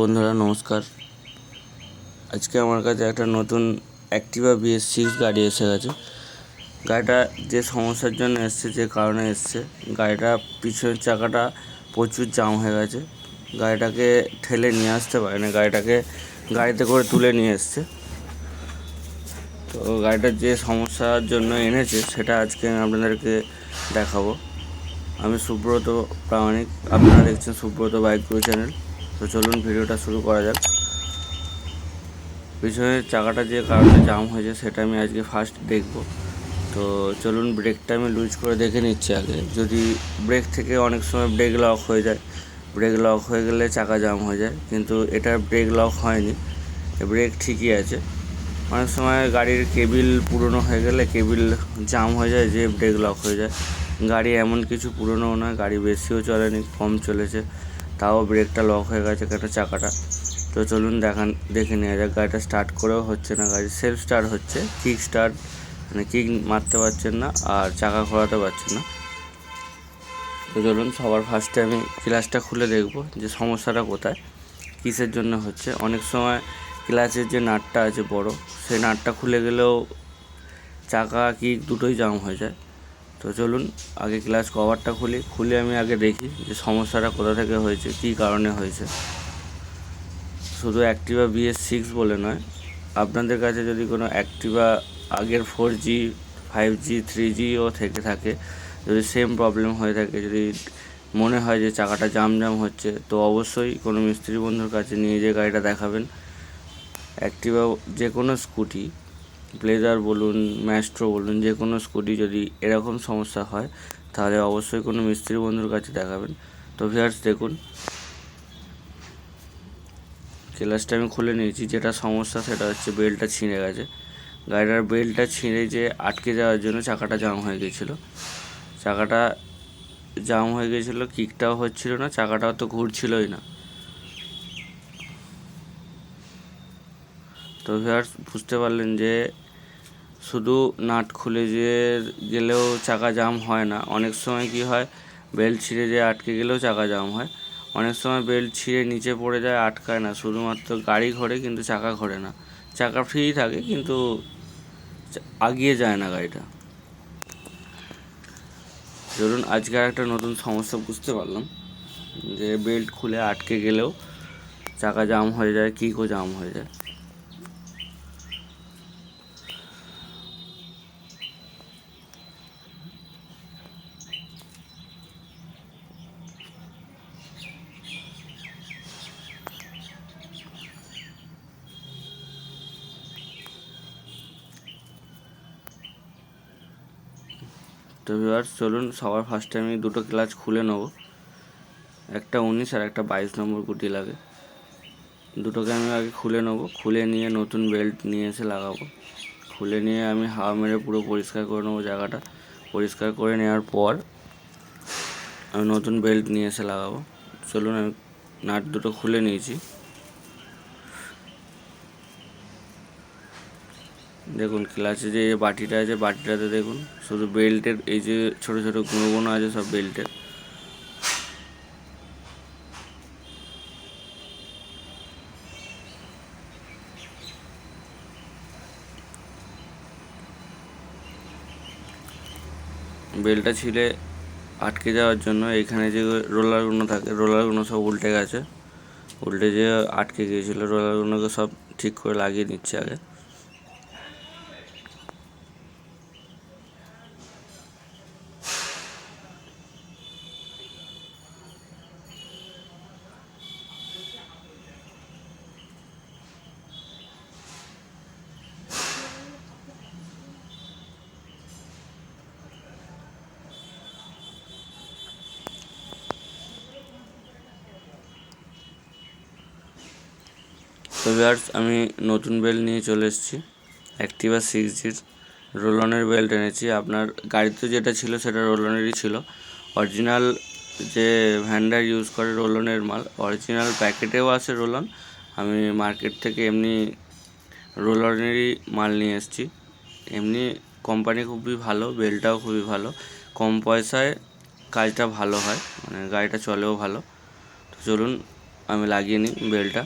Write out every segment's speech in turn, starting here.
বন্ধুরা, নমস্কার। আজকে আমার কাছে একটা নতুন অ্যাক্টিভা বিএস সিক্স গাড়ি এসে গেছে। গাড়িটা যে সমস্যার জন্য এসছে, যে কারণে এসছে, গাড়িটা পিছনের চাকাটা প্রচুর জাম হয়ে গেছে। গাড়িটাকে ঠেলে নিয়ে আসতে পারে না গাড়িটাকে গাড়িতে করে তুলে নিয়ে এসছে। তো গাড়িটার যে সমস্যার জন্য এনেছে, সেটা আজকে আমি আপনাদেরকে দেখাবো। আমি সুব্রত প্রামাণিক, আপনারা দেখছেন সুব্রত বাইক গুরু চ্যানেল তো চলুন ভিডিওটা শুরু করা যাক। পিছনের চাকাটা যে কারণে জাম হয়েছে, সেটা আমি আজকে ফার্স্ট দেখব। তো চলুন ব্রেকটা আমি লুজ করে দেখে নিচ্ছি আগে। যদি ব্রেক থেকে অনেক সময় ব্রেক লক হয়ে যায় ব্রেক লক হয়ে গেলে চাকা জাম হয়ে যায়, কিন্তু এটার ব্রেক লক হয়নি। ব্রেক ঠিকই আছে। অনেক সময় গাড়ির কেবিল পুরনো হয়ে গেলে কেবিল জাম হয়ে যায়, যে ব্রেক লক হয়ে যায়। গাড়ি এমন কিছু পুরনোও নয়, গাড়ি বেশিও চলেনি, কম চলেছে। তাও ব্রেকটা লক হয়ে গেছে একটা চাকাটা। তো চলুন দেখান, দেখে নেওয়া যাক, গাড়িটা স্টার্ট করেও হচ্ছে না গাড়ি। সেলফ স্টার্ট হচ্ছে কিক স্টার্ট মানে কিক মারতে পারছেন না আর চাকা ঘোরাতে পারছেন না। তো চলুন, সবার ফার্স্টে আমি ক্লাসটা খুলে দেখব যে সমস্যাটা কোথায়, কিসের জন্য হচ্ছে। অনেক সময় ক্লাচের যে নাটটা আছে বড়, সেই নাটটা খুলে গেলেও চাকা কিক দুটোই জাম হয়ে যায়। তো চলুন, আগে ক্লাস কভারটা খুলি। খুলে আমি আগে দেখি যে সমস্যাটা কোথা থেকে হয়েছে, কী কারণে হয়েছে। শুধু অ্যাক্টিভা বিএস সিক্স বলে নয়, আপনাদের কাছে যদি কোনো অ্যাক্টিভা আগের four G five G three G থেকে থাকে, যদি সেম প্রবলেম হয়ে থাকে, যদি মনে হয় যে চাকাটা জাম জাম হচ্ছে, তো অবশ্যই কোনো মিস্ত্রি বন্ধুর কাছে নিয়ে যেয়ে গাড়িটা দেখাবেন। অ্যাক্টিভা যে কোনো স্কুটি ব্লেজার বলুন, ম্যাস্ট্রো বলুন, যে কোনো স্কুটি যদি এরকম সমস্যা হয়, তাহলে অবশ্যই কোনো মিস্ত্রি বন্ধুর কাছে দেখাবেন। তো ভিয়ার্স দেখুন। ক্লাসটা আমি খুলে নিয়েছি, যেটা সমস্যা সেটা হচ্ছে বেল্টটা ছিঁড়ে গেছে। গাড়িটার বেল্টটা ছিঁড়ে যে আটকে যাওয়ার জন্য চাকাটা জাম হয়ে গেছিল। চাকাটা জাম হয়ে গেছিল, কিকটাও হচ্ছিল না, চাকাটাও তো ঘুরছিলই না। তো ভিউয়ার্স, বুঝতে পারলেন যে শুধু নাট খুলে যে গেলেও চাকা জাম হয় না। অনেক সময় কি হয়, বেল্ট ছিঁড়ে যে আটকে গেলেও চাকা জাম হয়। অনেক সময় বেল্ট ছিঁড়ে নিচে পড়ে যায়, আটকায় না। শুধুমাত্র গাড়ি ঘোরে কিন্তু চাকা ঘোরে না। চাকা ফ্রি থাকে কিন্তু আগিয়ে যায় না গাড়িটা। ধরুন, আজকে আর একটা নতুন সমস্যা বুঝতে পারলাম, যে বেল্ট খুলে আটকে গেলেও চাকা জাম হয়ে যায় কিকও জাম হয়ে যায়। তো ভিউয়ার্স চলুন সবার ফার্স্টে আমি দুটো ক্লাচ খুলে নেব। একটা উনিশ আর একটা বাইশ নম্বর গুটি লাগে। দুটোকে আমি আগে খুলে নেব। খুলে নিয়ে নতুন বেল্ট নিয়ে এসে লাগাবো। খুলে নিয়ে আমি হাওয়া মেরে পুরো পরিষ্কার করে নেব জায়গাটা। পরিষ্কার করে নেওয়ার পর আমি নতুন বেল্ট নিয়ে এসে লাগাবো। চলুন আমি নাট দুটো খুলে নিয়েছি। দেখুন ক্লাসে যে বাটিটা আছে, বাটিটাতে দেখুন, শুধু বেল্টের এই যে ছোট ছোট গুঁড়ো আছে, সব বেল্টের বেলটা ছিলে আটকে যাওয়ার জন্য এখানে যে রোলারগুলো থাকে রোলারগুলো সব উল্টে গেছে। উল্টে যে আটকে গিয়েছিল রোলারগুলোকে সব ঠিক করে লাগিয়ে নিচ্ছে আগে। তো ভিউয়ার্স আমি নতুন বেল্ট নিয়ে চলে এসেছি। অ্যাক্টিভা সিক্স জির রোলনের বেল্ট এনেছি। আপনার গাড়িতে যেটা ছিল, সেটা রোলনেরই ছিল। অরিজিনাল যে ভ্যান্ডার ইউজ করে রোলনের মাল অরিজিনাল প্যাকেটেও আছে রোলন। আমি মার্কেট থেকে এমনি রোলনেরই মাল নিয়ে এসেছি। এমনি কোম্পানি খুবই ভালো বেল্টটাও খুবই ভালো। কম পয়সায় কাজটা ভালো হয় মানে গাড়িটা চলেও ভালো। তো চলুন, আমি লাগিয়ে নিই বেল্টটা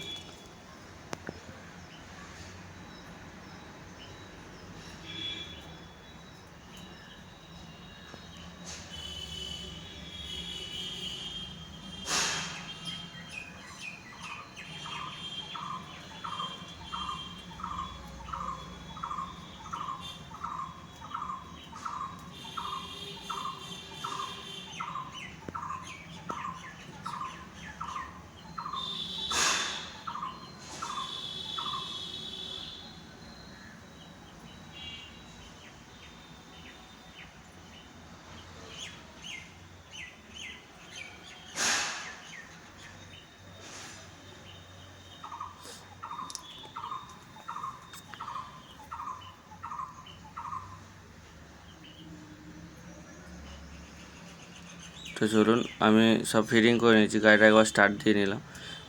তো চলুন। আমি সব ফিটিং করে নিয়েছি, গাড়িটা একবার স্টার্ট দিয়ে নিলাম।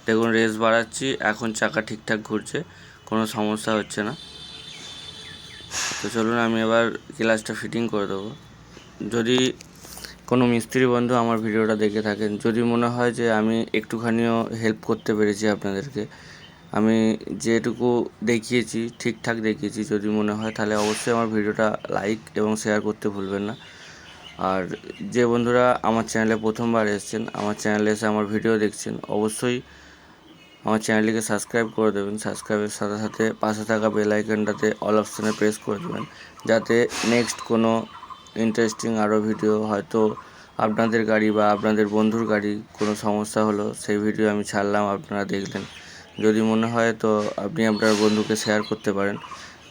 দেখুন রেস বাড়াচ্ছি, এখন চাকা ঠিকঠাক ঘুরছে, কোনো সমস্যা হচ্ছে না। তো চলুন, আমি এবার ক্লাচটা ফিটিং করে দেবো। যদি কোনো মিস্ত্রি বন্ধু আমার ভিডিওটা দেখে থাকেন, যদি মনে হয় যে আমি একটুখানিও হেল্প করতে পেরেছি আপনাদেরকে, আমি যেটুকু দেখিয়েছি, ঠিকঠাক দেখিয়েছি, যদি মনে হয়, তাহলে অবশ্যই আমার ভিডিওটা লাইক এবং শেয়ার করতে ভুলবেন না। আর যে বন্ধুরা আমার চ্যানেলে প্রথমবার এসেছেন, আমার চ্যানেলে এসে আমার ভিডিও দেখছেন, অবশ্যই আমার চ্যানেলটিকে সাবস্ক্রাইব করে দেবেন। সাবস্ক্রাইবের সাথে সাথে পাশে থাকা বেল আইকনটাতে অল অপশানে প্রেস করে দেবেন, যাতে নেক্সট কোনো ইন্টারেস্টিং আরও ভিডিও হয়তো আপনাদের গাড়ি বা আপনাদের বন্ধুর গাড়ি কোনো সমস্যা হলো, সেই ভিডিও আমি ছাড়লাম, আপনারা দেখলেন। যদি মনে হয় তো আপনি আপনার বন্ধুকে শেয়ার করতে পারেন।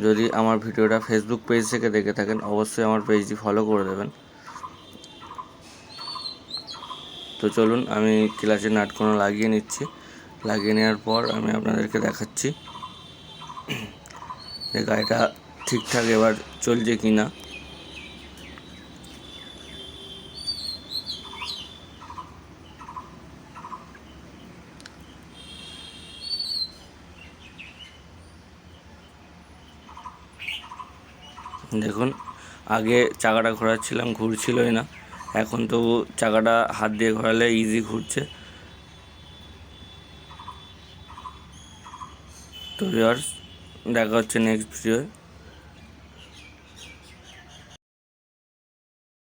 যদি আমার ভিডিওটা ফেসবুক পেজ থেকে দেখে থাকেন, অবশ্যই আমার পেজটি ফলো করে দেবেন। তো চলুন, আমি ক্লাচের নাটকোনা লাগিয়ে নিচ্ছি। লাগিয়ে নেওয়ার পর আমি আপনাদেরকে দেখাচ্ছি যে গাড়িটা ঠিকঠাক এবার চলছে কি না। দেখুন, আগে চাকাটা ঘোরাচ্ছিলাম, ঘুরছিলই না। এখন তো চাকাটা হাত দিয়ে ঘোরালে ইজি ঘুরছে। তো দেখা হচ্ছে নেক্সট ভিডিওয়ে